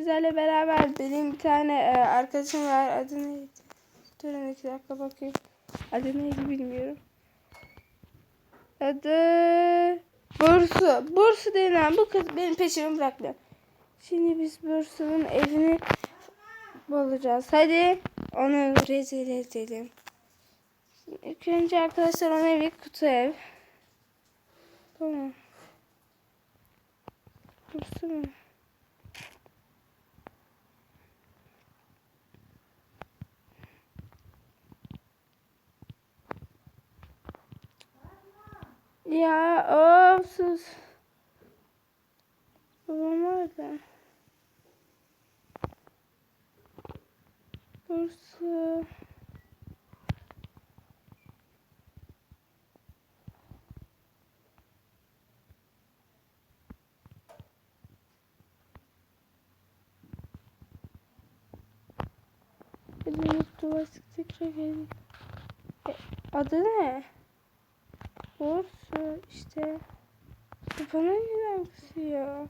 Sizlerle beraber benim bir tane e, arkadaşım var. Adı neydi? Durun iki dakika bakayım. Adı neydi bilmiyorum. Adı Bursu. Bursu denen bu kız benim peşimi bırakmıyor. Şimdi biz Bursu'nun evini bulacağız. Hadi onu rezil edelim. Şimdi önce arkadaşlar ona evi kutu ev. Tamam. Bursu mu? Ya of sus. Babam orada. Bursu. Hadi yurtta bastık tekrar gelin. E, adı ne? Bursu işte. Bana neden kızıyor?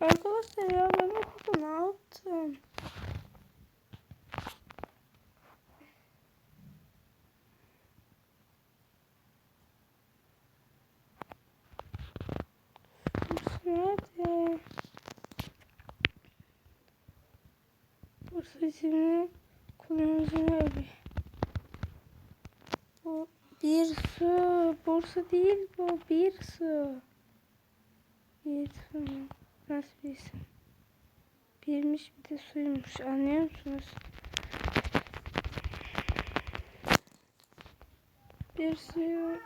Arkadaşlar ya ben okulda ne yaptım? Nerede? Burası isimli kullanıcının evi. Bu bir su. Bursa değil bu. Bir su. Bir su. Nasıl bir isim? Birmiş bir de suymuş. Anlıyor musunuz? Bir suyu...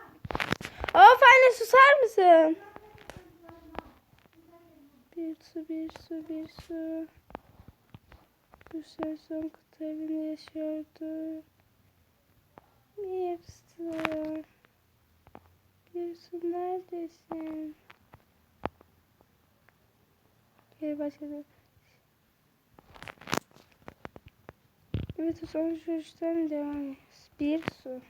Of anne susar mısın? Bir su, bir su, bir su. Bu süre son kutu evinde yaşıyordu. Bir su. Bir su neredesin? Geri başladı. Evet o son çocuktan devam. Bir su.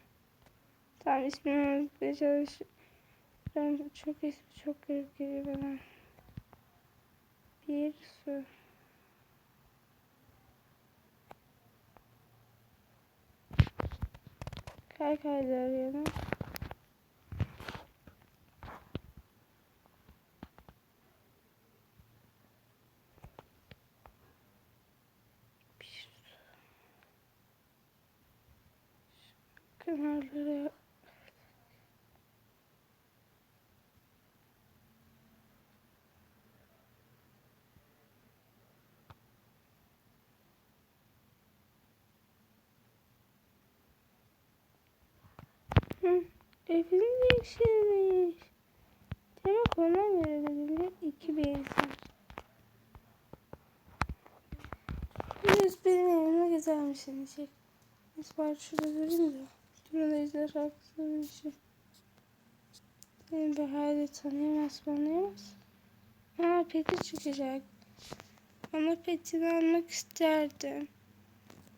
Tamam ismini unutmaya çalışıyorum. Çok ismi çok garip geliyor bana. Bir su. Kay kaydı Kenarlara evin değişirmiş. Demek ona göre dediler iki benzer. Biz benim evime güzelmiş diyecek. Biz bari şurada durayım da. Durun ejder haksız bir şey. Benim bir hayli tanıyamaz anlayamaz. Aa peti çıkacak. Ona petini almak isterdim.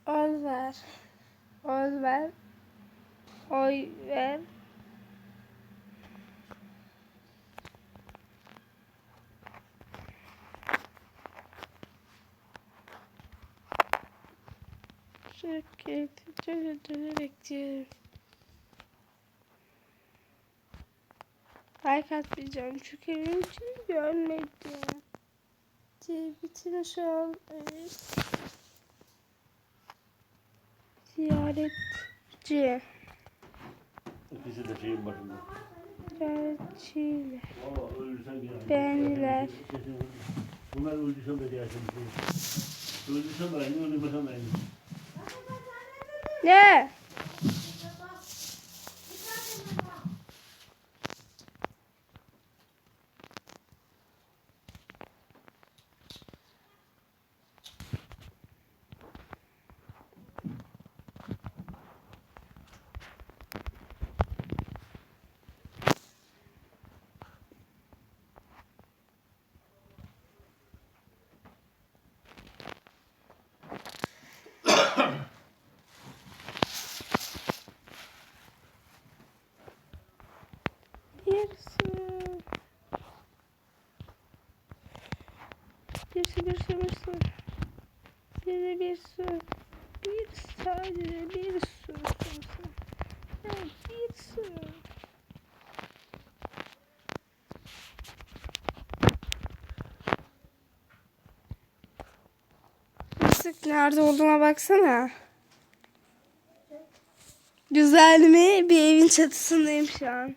Oy ver. Oy ver. Oy ver. Çok keyifli, çok ödülü bekliyorum. Like atmayacağım çünkü benim için görmedim. Bütün şu an ziyaretçi. İkisi de şeyin başında. Ziyaretçiyle. Beğendiler. Bunlar öldüysen de gelsin. Öldüysen de aynı, ölmesen de aynı. Ne? Birisi. Birisi, birisi, birisi. Birisi, birisi. Bir sadece bir sürü kimse. Yani bir sürü. Sık nerede olduğuna baksana. Güzel mi? Bir evin çatısındayım şu an.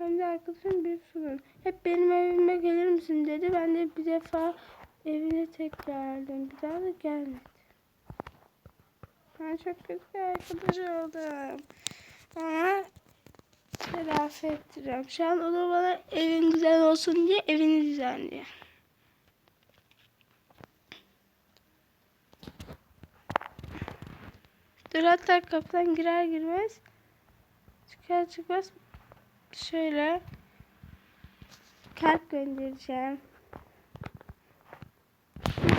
Hem de arkadaşım bir sorun. Hep benim evime gelir misin dedi. Ben de bir defa evine tek geldim. Bir daha da gelmedi. Ben çok kötü bir arkadaş oldum. Ama telafi ettireceğim. Şu an o da bana evin güzel olsun diye evini düzenliyor. Dur hatta kapıdan girer girmez çıkar çıkmaz şöyle kalp göndereceğim.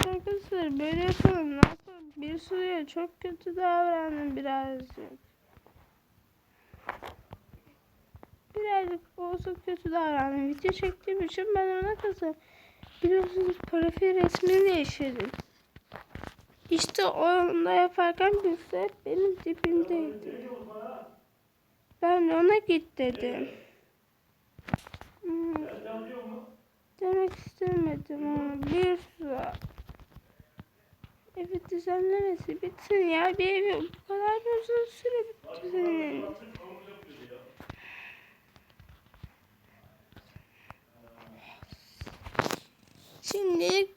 Arkadaşlar böyle yapalım ne yapalım bir sürüye çok kötü davrandım birazcık. Birazcık olsa kötü davrandım. Video çektiğim için ben ona kızım. Biliyorsunuz profil resmini değiştirdim. İşte onda yaparken hep benim dibimdeydi. Ben ona git dedim. Hmm. Demek istemedim ama bir sürü. Evi düzenlemesi bitsin ya. Bir evi bu kadar uzun süre düzenlenir. Şimdi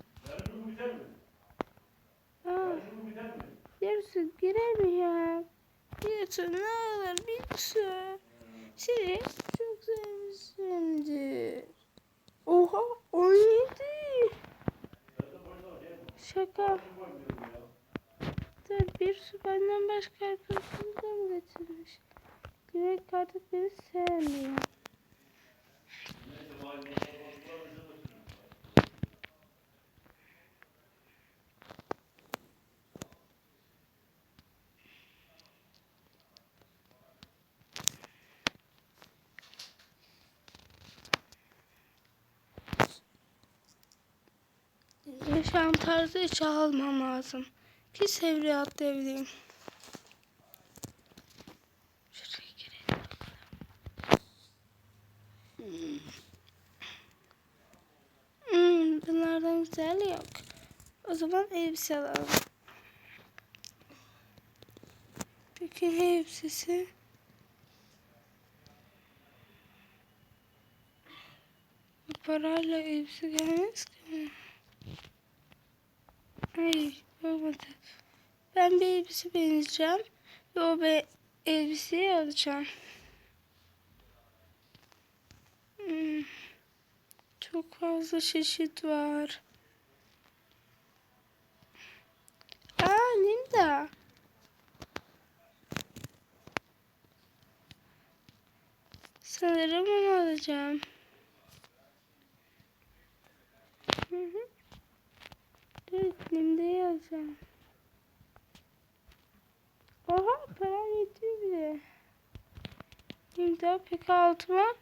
Aa, bir su girer mi ya? Bir su. Seni çok sevmişimdir. Oha 17. Şaka. Dur bir su benden başka arkadaşını da mı getirmiş? Demek artık beni sevmiyor. Yaşam tarzı hiç almam lazım. Ki sevreye atlayabileyim. Hmm. Hmm, bunlardan güzel yok. O zaman elbise alalım. Peki elbisesi? Parayla elbise gelmez ki. Hayır olmadı. Ben bir elbise beğeneceğim. Ve o be elbiseyi alacağım. Hmm. Çok fazla çeşit var. Aa Linda. Sanırım onu alacağım. Hı hı. Nimde'yi alacağım. Oha, param yetiyor bile. Nimde pek altıma.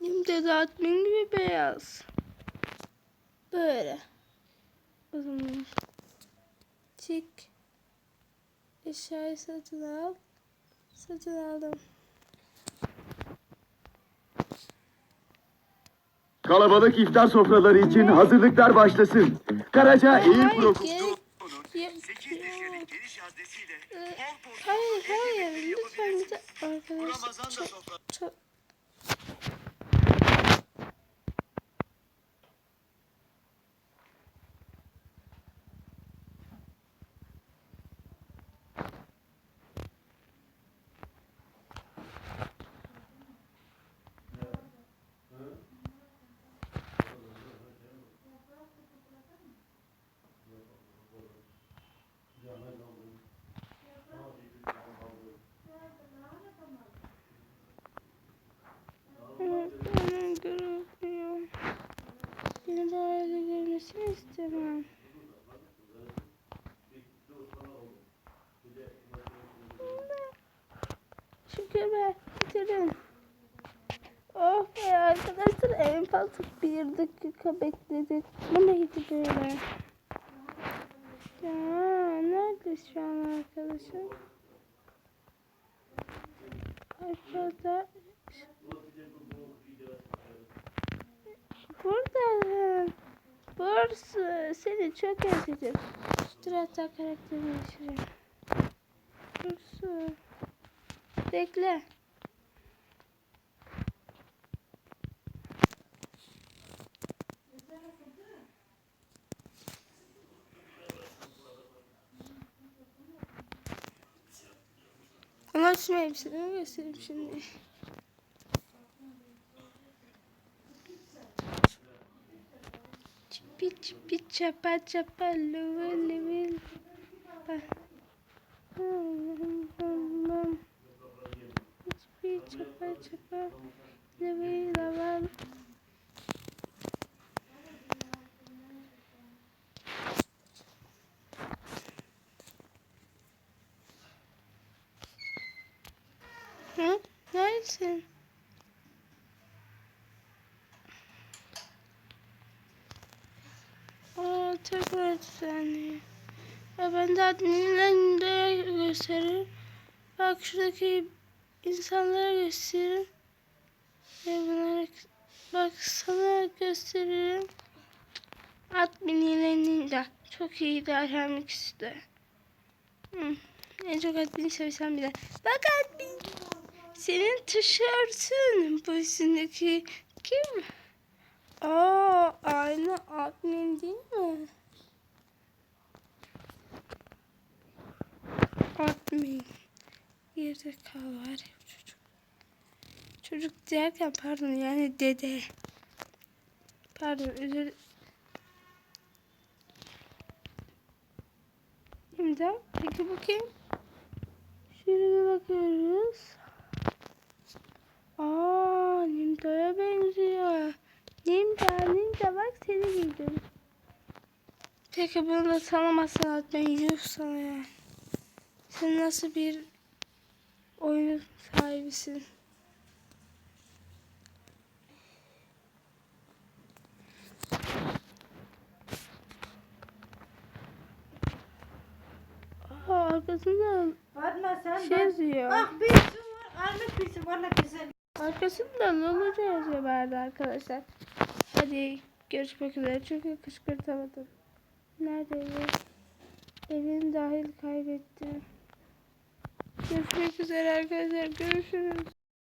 De admin gibi beyaz. Böyle. O zaman. Çık. Eşyayı satın al. Satın aldım. Kalabalık iftar sofraları için hazırlıklar başlasın. Karaca Air Pro gerek yok. 8 kişilik geniş haznesiyle bol bol Hayır, hayır. Lütfen bize arkadaşlar. Ramazan da Çok, sofra. çok, Evet, hemen görüyorum. Beni böyle görmesini istemem. Şükür be, bitirin. Oh be arkadaşlar en fazla bir dakika bekledik. Bu neydi böyle? Ya nerede şu an arkadaşım? Arkada Burada Bursu seni çok özledim. Dur hatta karakteri değiştireyim. Bursu Bekle. Ama şimdi hepsini göstereyim şimdi. Çipi çipi çapa çapa lüvül. Bak. Çipi çapa çapa lüvül lüvül. Hı? Neredesin? Aa, tekrar düzenliyor. Ya ben de adminlerinde gösteririm. Bak şuradaki insanlara gösteririm. Ve bunlara, bak sana gösteririm. Adminlerinde çok iyiydi hem ikisi de. Hı. En çok admin sevsem bile. Bak admin. Senin tişörtün bu üstündeki kim? Aa, aynı admin değil mi? Admin. Yerde kal var ya çocuk. Çocuk derken pardon yani dede. Pardon özür Şimdi peki bu kim? Şöyle bir bakıyoruz. Aa, Nimda'ya benziyor. Nimda, Nimda bak seni giydim. Peki bunu da tanımazsan ben yuh sana ya. Sen nasıl bir oyun sahibisin? Aa, arkasında Fatma sen şey bak. yazıyor. Bak bir su var. Armut bir su. Valla güzel. Arkasında Luluca yazıyor vardı arkadaşlar. Hadi görüşmek üzere çünkü kışkırtamadım. Nerede evi? Evin dahil kaybettim. Görüşmek üzere arkadaşlar. Görüşürüz.